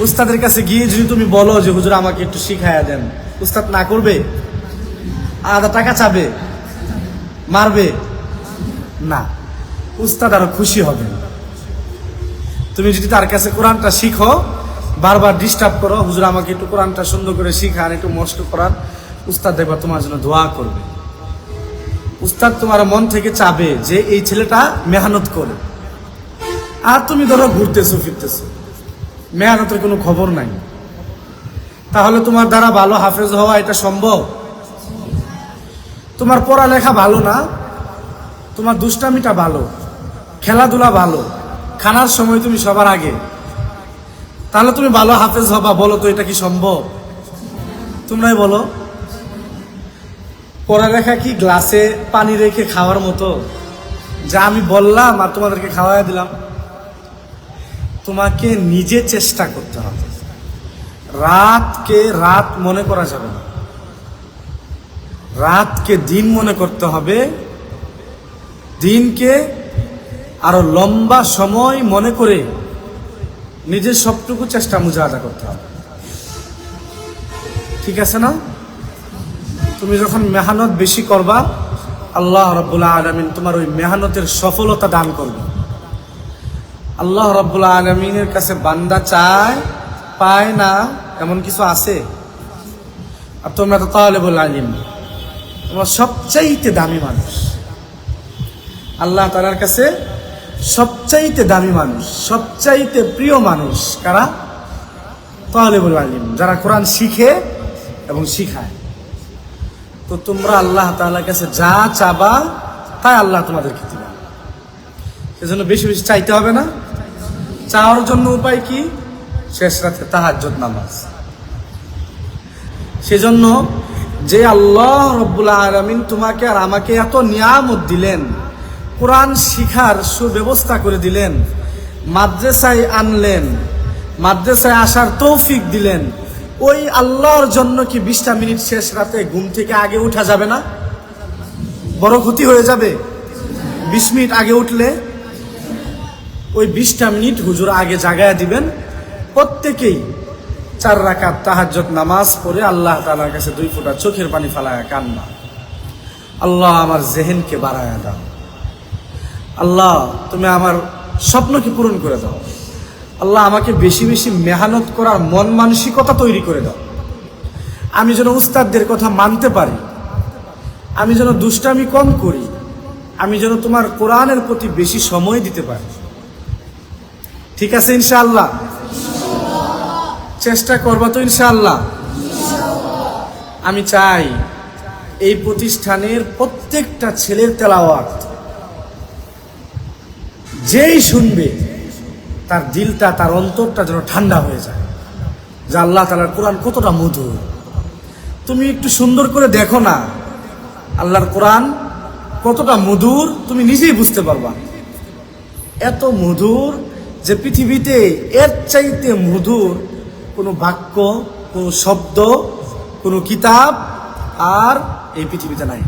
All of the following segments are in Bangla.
উস্তাদের কাছে গিয়ে যদি তুমি বলো যে, হুজুর, আমাকে একটু শিখাইয়া দেন। উস্তাদ না করবে? আধা টাকা চাবে? মারবে? না। উস্তাদ আরও খুশি হবে। তুমি যদি তার কাছে কোরআনটা শিখো, বারবার ডিস্টার্ব করো, হুজুর, আমাকে একটু কোরআনটা সুন্দর করে শিখান, একটু মস্ত করান। উস্তাদ দেখবা তোমার জন্য দোয়া করবে। উস্তাদ তোমার মন থেকে চাবে যে, এই ছেলেটা মেহনত করে। আর তুমি ধরো ঘুরতেছো, ফিরতেছো। মেহনতের কোনো খবর নাই। তাহলে তোমার দ্বারা ভালো হাফেজ হওয়া এটা সম্ভব? তোমার পড়ালেখা ভালো না? তোমার দুষ্টামিটা ভালো? খেলাধুলা ভালো? খানার সময় তুমি সবার আগে। তাহলে তুমি ভালো হাফেজ হবা বলো তো এটা কি সম্ভব? তোমরাই বলো। পড়ালেখা কি গ্লাসে পানি রেখে খাওয়ার মতো? যা আমি বললাম আর তোমাদেরকে খাওয়াই দিলাম। তোমাকে নিজে চেষ্টা করতে হবে। রাতকে রাত মনে করা যাবে না। রাতকে দিন মনে করতে হবে। দিনকে আরও লম্বা সময় মনে করে নিজের সবটুকু চেষ্টা মুজাহাদা করতে হবে। ঠিক আছে না? তুমি যখন মেহনত বেশি করবা, আল্লাহ রব্বুল্লাহ আলমিন তোমার ওই মেহনতের সফলতা দান করবে আল্লাহ রব্বুল্লাহ আলমিনের কাছে বান্দা চায়, পায় না, এমন কিছু আছে? আর তোমরা তো তাহলে বলে আলিম। তোমরা সবচাইতে দামি মানুষ। আল্লাহ তালার কাছে সবচাইতে দামি মানুষ, সবচাইতে প্রিয় মানুষ কারা? তাহলে বলে আলিম, যারা কোরআন শিখে এবং শিখায়। তো তোমরা আল্লাহ তাআলার কাছে যা চাবা, তাই আল্লাহ তোমাদেরকে দিবে। সেজন্য বেশি বেশি চাইতে হবে না। চাওয়ার জন্য উপায় কি? শেষ রাতে তাহাজ্জুদ নামাজ। সেজন্য যে আল্লাহ রব্বুল আলমিন তোমাকে আর আমাকে এত নিয়ামত দিলেন, কোরআন শিখার সুব্যবস্থা করে দিলেন, মাদ্রাসায় আনলেন, মাদ্রাসায় আসার তৌফিক দিলেন, ওই আল্লাহর জন্য কি বিশটা মিনিট শেষ রাতে ঘুম থেকে আগে উঠা যাবে না? বড় ক্ষতি হয়ে যাবে? বিশ মিনিট আগে উঠলে ওই বিশটা মিনিট হুজুর আগে জাগায় দিবেন। প্রত্যেকেই চার রাকাত তাহাজ্জত নামাজ পড়ে আল্লাহ তালার কাছে দুই ফোঁটা চোখের পানি ফালায়া কান্না। আল্লাহ আমার জেহেনকে বাড়ায়া দাও। আল্লাহ, তুমি আমার স্বপ্নকে পূরণ করে দাও। আল্লাহ, আমাকে বেশি বেশি মেহনত করার মন মানসিকতা তৈরি করে দাও। আমি যেন উস্তাদদের কথা মানতে পারি। আমি যেন দুষ্টামি কম করি। আমি যেন তোমার কোরআনের প্রতি বেশি সময় দিতে পারি। ঠিক আছে ইনশাল্লাহ চেষ্টা করবা তো ইনশাল্লাহ আমি চাই এই প্রতিষ্ঠানের প্রত্যেকটা ছেলের তেলাওয়াত যেই শুনবে, তার দিলটা, তার অন্তরটা যেন ঠান্ডা হয়ে যায়। যে আল্লাহ তালার কোরআন কতটা মধুর। তুমি একটু সুন্দর করে দেখো না, আল্লাহর কোরআন কতটা মধুর, তুমি নিজেই বুঝতে পারবা। এত মধুর যে পৃথিবীতে এর চাইতে মধুর কোনো বাক্য, কোনো শব্দ, কোনো কিতাব আর এই পৃথিবীতে নাই।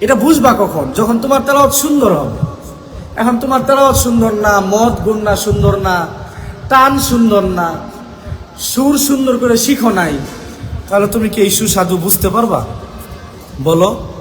এটা বুঝবা কখন? যখন তোমার তেলাওয়াত সুন্দর হবে। এখন তোমার তেলাওয়াত সুন্দর না, মদ গুণ গুন্না সুন্দর না, টান সুন্দর না, সুর সুন্দর করে শিখো নাই, তাহলে তুমি কি এই সুস্বাদু বুঝতে পারবা? বলো।